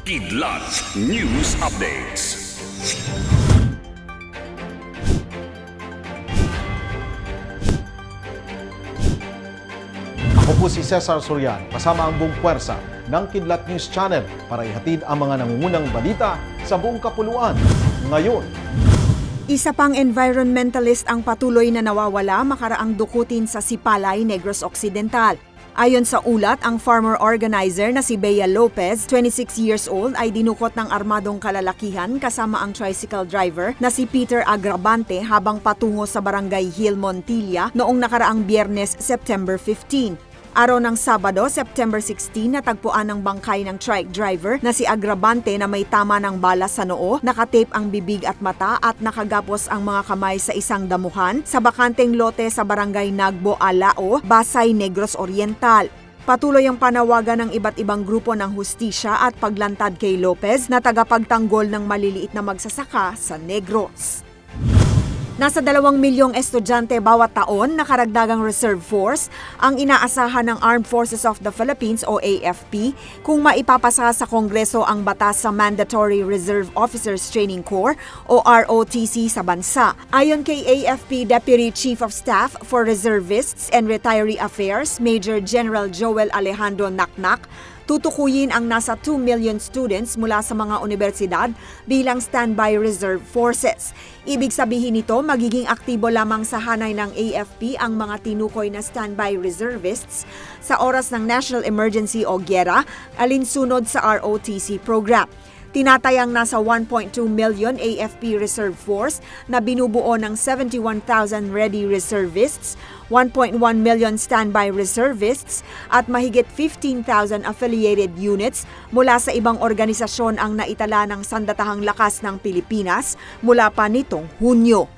Kidlat News Updates. Ako po si Cesar Sorian, kasama ang buong puwersa ng Kidlat News Channel para ihatid ang mga nangungunang balita sa buong kapuluan. Ngayon, Isa pang environmentalist ang patuloy na nawawala makaraang dukutin sa Sipalay, Negros Occidental. Ayon sa ulat, ang farmer organizer na si Bea Lopez, 26 years old, ay dinukot ng armadong kalalakihan kasama ang tricycle driver na si Peter Agrabante habang patungo sa barangay Hill, Montilla noong nakaraang biyernes, September 15. Araw ng Sabado, September 16, natagpuan ng bangkay ng trike driver na si Agrabante na may tama ng bala sa noo, nakatape ang bibig at mata at nakagapos ang mga kamay sa isang damuhan sa bakanteng lote sa barangay Nagbo, Alao, Basay, Negros Oriental. Patuloy ang panawagan ng iba't ibang grupo ng hustisya at paglantad kay Lopez na tagapagtanggol ng maliliit na magsasaka sa Negros. Nasa dalawang milyong estudyante bawat taon na karagdagang reserve force ang inaasahan ng Armed Forces of the Philippines o AFP kung maipapasa sa Kongreso ang batas sa Mandatory Reserve Officers Training Corps o ROTC sa bansa. Ayon kay AFP Deputy Chief of Staff for Reservists and Retiree Affairs, Major General Joel Alejandro Naknak, tutukuyin ang nasa 2 million students mula sa mga universidad bilang standby reserve forces. Ibig sabihin nito, magiging aktibo lamang sa hanay ng AFP ang mga tinukoy na standby reservists sa oras ng national emergency o gyera alinsunod sa ROTC program. Tinatayang nasa 1.2 million AFP Reserve Force na binubuo ng 71,000 ready reservists, 1.1 million standby reservists at mahigit 15,000 affiliated units mula sa ibang organisasyon ang naitala ng Sandatahang Lakas ng Pilipinas mula pa nitong Hunyo.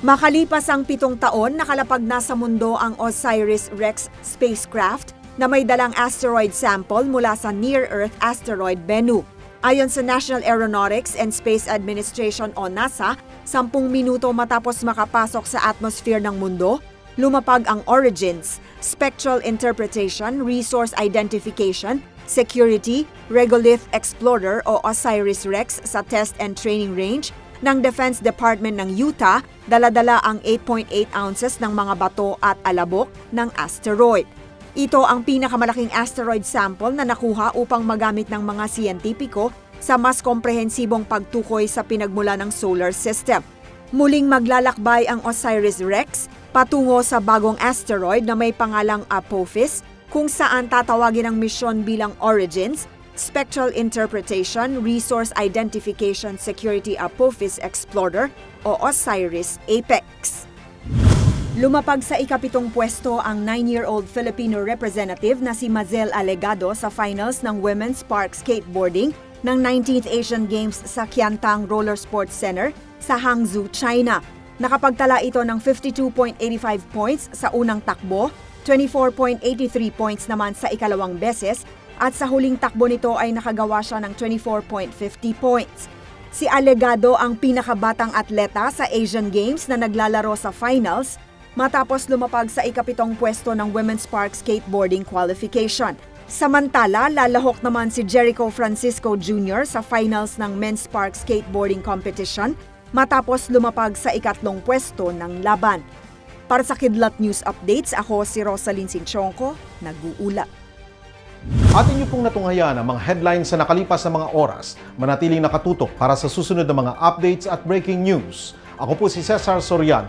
Makalipas ang pitong taon, nakalapag na sa mundo ang OSIRIS-REx spacecraft na may dalang asteroid sample mula sa near-Earth asteroid Bennu. Ayon sa National Aeronautics and Space Administration o NASA, sampung minuto matapos makapasok sa atmosphere ng mundo, lumapag ang origins, spectral interpretation, resource identification, security, regolith explorer o OSIRIS-REx sa test and training range ng Defense Department ng Utah, daladala ang 8.8 ounces ng mga bato at alabok ng asteroid. Ito ang pinakamalaking asteroid sample na nakuha upang magamit ng mga siyentipiko sa mas komprehensibong pagtukoy sa pinagmula ng solar system. Muling maglalakbay ang OSIRIS-REx patungo sa bagong asteroid na may pangalang Apophis kung saan tatawagin ang misyon bilang Origins, Spectral Interpretation, Resource Identification Security Apophis Explorer o OSIRIS-APEX. Lumapag sa ikapitong pwesto ang 9-year-old Filipino representative na si Mazel Alegado sa finals ng Women's Park Skateboarding ng 19th Asian Games sa Qiantang Roller Sports Center sa Hangzhou, China. Nakapagtala ito ng 52.85 points sa unang takbo, 24.83 points naman sa ikalawang beses, at sa huling takbo nito ay nakagawa siya ng 24.50 points. Si Alegado ang pinakabatang atleta sa Asian Games na naglalaro sa finals matapos lumapag sa ikapitong pwesto ng Women's Park Skateboarding Qualification. Samantala, lalahok naman si Jericho Francisco Jr. sa finals ng Men's Park Skateboarding Competition matapos lumapag sa ikatlong pwesto ng laban. Para sa Kidlat News Updates, ako si Rosalyn Sinchonko, nag-uula. atin niyo pong natunghayan ang mga headlines sa nakalipas na mga oras. Manatiling nakatutok para sa susunod na mga updates at breaking news. Ako po si Cesar Sorian,